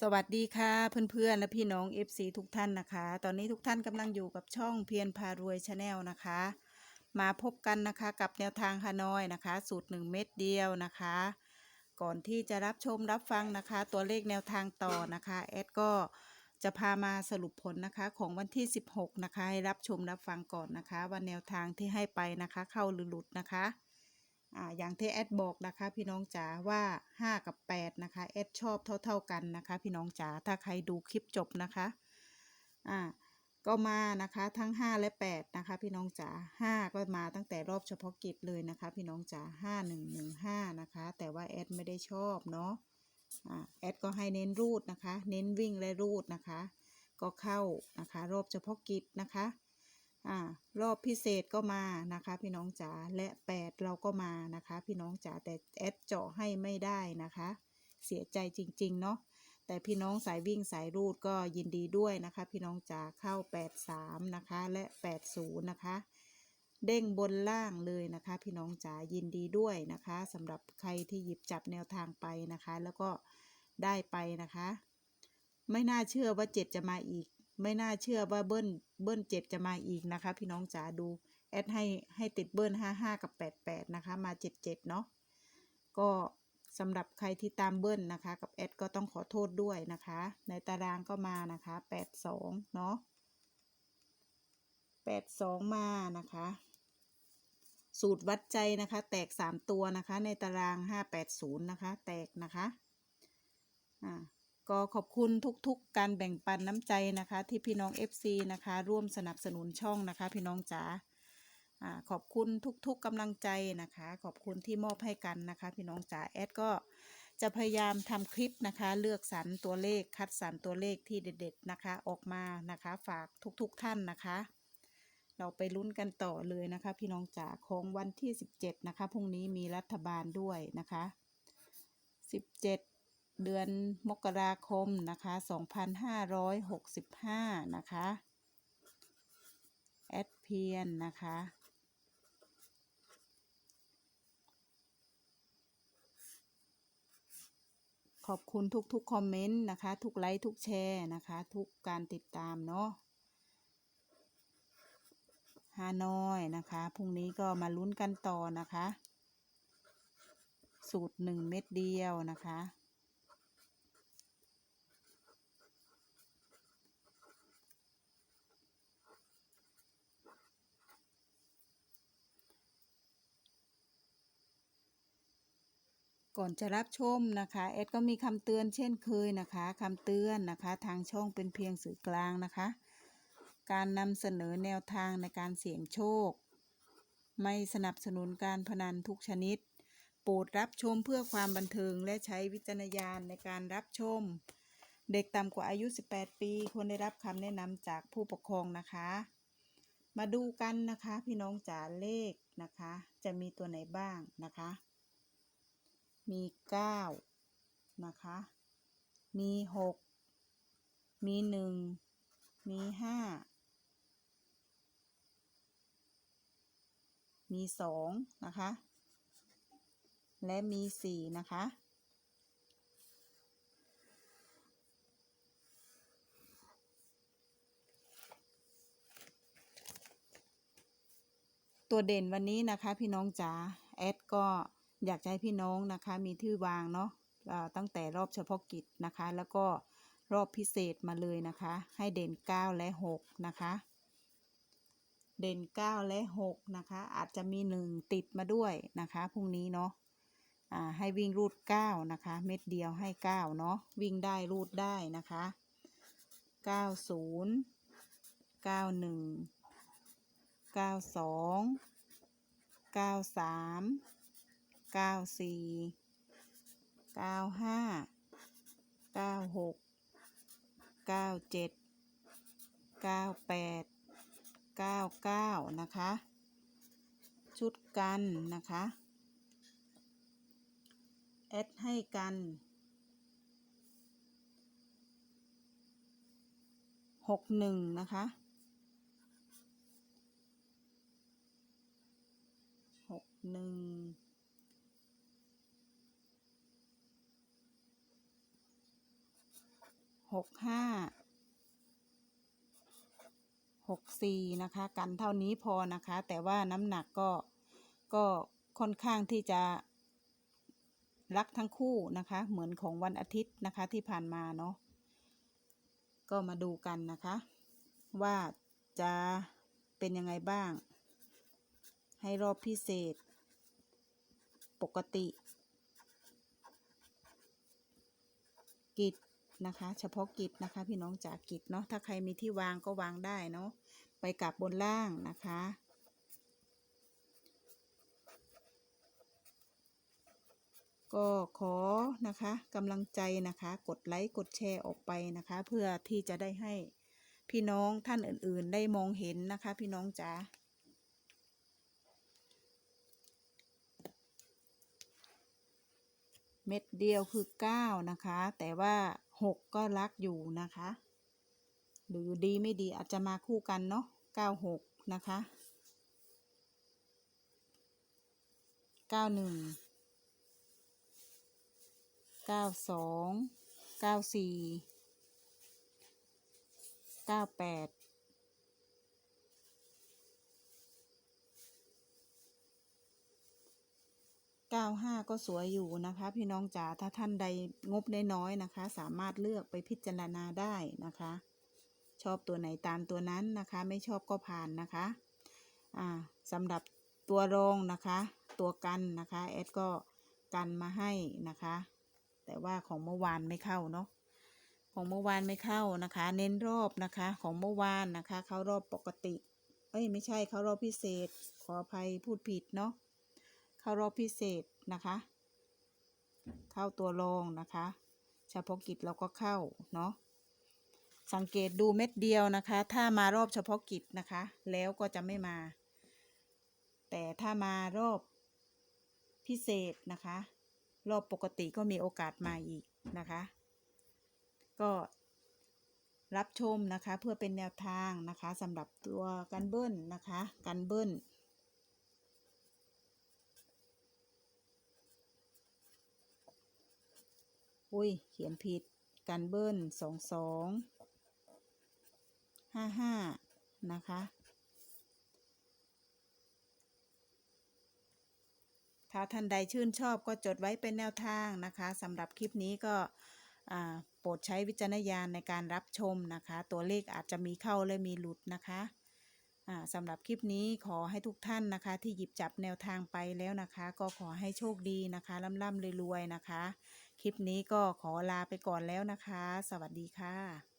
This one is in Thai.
สวัสดีค่ะเพื่อนๆ และพี่น้อง FC ทุกท่านนะคะ ตอนนี้ทุกท่านกำลังอยู่กับช่องเพียรพารวยชาแนลนะคะ มาพบกันนะคะกับแนวทางฮานอยนะคะ สูตร 1 เม็ดเดียวนะคะ ก่อนที่จะรับชมรับฟังนะคะ ตัวเลขแนวทางต่อนะคะแอดก็จะพามาสรุปผลนะคะของวันที่ 16 นะคะ ให้รับชมรับฟังก่อนนะคะ ว่าแนวทางที่ให้ไปนะคะ เข้าหรือหลุดนะคะ อ่าอย่างที่แอดบอกนะคะ พี่น้องจ๋าว่า 5 กับ 8 นะคะแอดชอบเท่า ๆกันนะคะ พี่น้องจ๋าถ้าใครดูคลิปจบนะคะอ่าก็มานะคะทั้ง 5 และ 8 นะคะ พี่น้องจ๋า5 ก็มาตั้งแต่รอบเฉพาะกิจเลยนะคะ พี่น้องจ๋า5 1 1 5 นะคะ แต่ว่าแอดไม่ได้ชอบเนาะอ่าแอดก็ให้เน้นรูดนะคะ เน้นวิ่งและรูดนะคะ ก็เข้านะคะ รอบเฉพาะกิจนะคะ อ่ารอบพิเศษก็มานะคะ พี่น้องจ๋าและ 8 เราก็มานะคะ พี่น้องจ๋าแต่แอดเจาะให้ไม่ได้นะคะ เสียใจจริง ๆ เนาะแต่พี่น้องสายวิ่งสายรูดก็ยินดีด้วยนะคะ พี่น้องจ๋าเข้า 83 นะคะ และ 80 นะคะ เด้งบนล่างเลยนะคะ พี่น้องจ๋ายินดีด้วยนะคะสำหรับใครที่หยิบจับแนวทางไปนะคะ แล้วก็ได้ไปนะคะ ไม่น่าเชื่อว่าเจ็ดจะมาอีก ไม่น่าเชื่อว่าเบิ้ลเบิ้ลเจ็ดจะมาอีกนะคะ พี่น้องจ๋าดูแอดให้ให้ติดเบิ้ลห้าห้ากับแปดแปดนะคะมาเจ็ดเจ็ดเนาะก็สำหรับใครที่ตามเบิ้ลนะคะ กับแอดก็ต้องขอโทษด้วยนะคะ ในตารางก็มานะคะแปดสองเนาะแปดสองมานะคะ สูตรวัดใจนะคะ แตกสามตัวนะคะ ในตารางห้าแปดศูนย์นะคะ แตกนะคะอ่า ก็ขอบคุณทุกๆ การแบ่งปันน้ำใจนะคะ ที่พี่น้อง FC นะคะ ร่วมสนับสนุนช่องนะคะ พี่น้องจ๋าอ่าขอบคุณทุกๆกำลังใจนะคะ ขอบคุณที่มอบให้กันนะคะ พี่น้องจ๋าแอดก็จะพยายามทำคลิปนะคะ เลือกสรรตัวเลขคัดสรรตัวเลขที่เด็ด ๆนะคะ ออกมานะคะ ฝากทุกๆท่านนะคะ เราไปลุ้นกันต่อเลยนะคะ พี่น้องจ๋าของวันที่ 17 นะคะพรุ่งนี้มีรัฐบาลด้วยนะคะ 17 เดือนมกราคมนะคะ 2565 นะคะ แอดเพียนนะคะ ขอบคุณทุกๆคอมเมนต์นะคะ ทุกไลค์ทุกแชร์นะคะ ทุกการติดตามเนาะฮานอยนะคะ พรุ่งนี้ก็มาลุ้นกันต่อนะคะ สูตรหนึ่งเม็ดเดียวนะคะ ก่อนจะรับชมนะคะแอดก็มีคำเตือนเช่นเคยนะคะคำเตือนนะคะทางช่องเป็นเพียงสื่อกลางนะคะ การนำเสนอแนวทางในการเสี่ยงโชค ไม่สนับสนุนการพนันทุกชนิด โปรดรับชมเพื่อความบันเทิงและใช้วิจารณญาณในการรับชม เด็กต่ำกว่าอายุ 18 ปีควรได้รับคำแนะนำจากผู้ปกครองนะคะ มาดูกันนะคะพี่น้องจ๋าเลขนะคะ จะมีตัวไหนบ้างนะคะ มีเก้านะคะ มีหกมีหนึ่งมีห้ามีสองนะคะ และมีสี่นะคะ ตัวเด่นวันนี้นะคะพี่น้องจ๋าแอดก็ อยากให้พี่น้องนะคะมีที่วางเนาะตั้งแต่รอบเฉพาะกิจนะคะ แล้วก็รอบพิเศษมาเลยนะคะ ให้เด่น 9 และ 6 นะคะ เด่น 9 และ 6 นะคะ อาจจะมี 1 ติดมาด้วยนะคะพรุ่งนี้เนาะให้วิ่งรูด 9 นะคะ เม็ดเดียวให้ 9 เนาะวิ่งได้รูดได้นะคะ 90 91 92 93 เก้าสี่เก้าห้าเก้าหกเก้าเจ็ดเก้าแปดเก้าเก้านะคะ ชุดกันนะคะแอดให้กันหกหนึ่งนะคะหกหนึ่ง หกห้าหกสี่นะคะ กันเท่านี้พอนะคะ แต่ว่าน้ำหนักก็ก็ค่อนข้างที่จะรักทั้งคู่นะคะ เหมือนของวันอาทิตย์นะคะที่ผ่านมาเนาะก็มาดูกันนะคะ ว่าจะเป็นยังไงบ้าง ให้รอบพิเศษ ปกติ กิจ นะคะ เฉพาะกิจนะคะ พี่น้องจากกิจเนาะถ้าใครมีที่วางก็วางได้เนาะไปกลับบนล่างนะคะ ก็ขอนะคะกำลังใจนะคะ กดไลค์กดแชร์ออกไปนะคะ เพื่อที่จะได้ให้พี่น้องท่านอื่นๆ ได้มองเห็นนะคะ พี่น้องจ๋าเม็ดเดียวคือเก้านะคะ แต่ว่า หกก็รักอยู่นะคะ หรือดีไม่ดีอาจจะมาคู่กันเนาะเก้าหกนะคะเก้าหนึ่งเก้าสองเก้าสี่เก้าแปด เก้าห้าก็สวยอยู่นะคะ พี่น้องจ๋าถ้าท่านใดงบได้น้อยนะคะ สามารถเลือกไปพิจารณาได้นะคะ ชอบตัวไหนตามตัวนั้นนะคะ ไม่ชอบก็ผ่านนะคะอ่าสำหรับตัวรองนะคะ ตัวกันนะคะแอดก็กันมาให้นะคะ แต่ว่าของเมื่อวานไม่เข้าเนาะของเมื่อวานไม่เข้านะคะ เน้นรอบนะคะของเมื่อวานนะคะ เข้ารอบปกติ เอ้ยไม่ใช่เข้ารอบพิเศษ ขออภัยพูดผิดเนาะ เข้ารอบพิเศษนะคะ เข้าตัวรองนะคะเฉพาะกิจเราก็เข้าเนาะสังเกตดูเม็ดเดียวนะคะ ถ้ามารอบเฉพาะกิจนะคะ แล้วก็จะไม่มา แต่ถ้ามารอบพิเศษนะคะ รอบปกติก็มีโอกาสมาอีกนะคะ ก็รับชมนะคะเพื่อเป็นแนวทางนะคะสำหรับตัวกันเบิ้ลนะคะ กันเบิ้ล อุ้ย เขียนผิดกันเบิ้ลสองสองห้าห้านะคะ ถ้าท่านใดชื่นชอบก็จดไว้เป็นแนวทางนะคะสำหรับคลิปนี้ก็โปรดใช้วิจารณญาณในการรับชมนะคะ ตัวเลขอาจจะมีเข้าและมีหลุดนะคะสำหรับคลิปนี้ขอให้ทุกท่านนะคะ ที่หยิบจับแนวทางไปแล้วนะคะ ก็ขอให้โชคดีนะคะร่ำๆรวยๆนะคะ คลิปนี้ก็ขอลาไปก่อนแล้วนะคะ สวัสดีค่ะ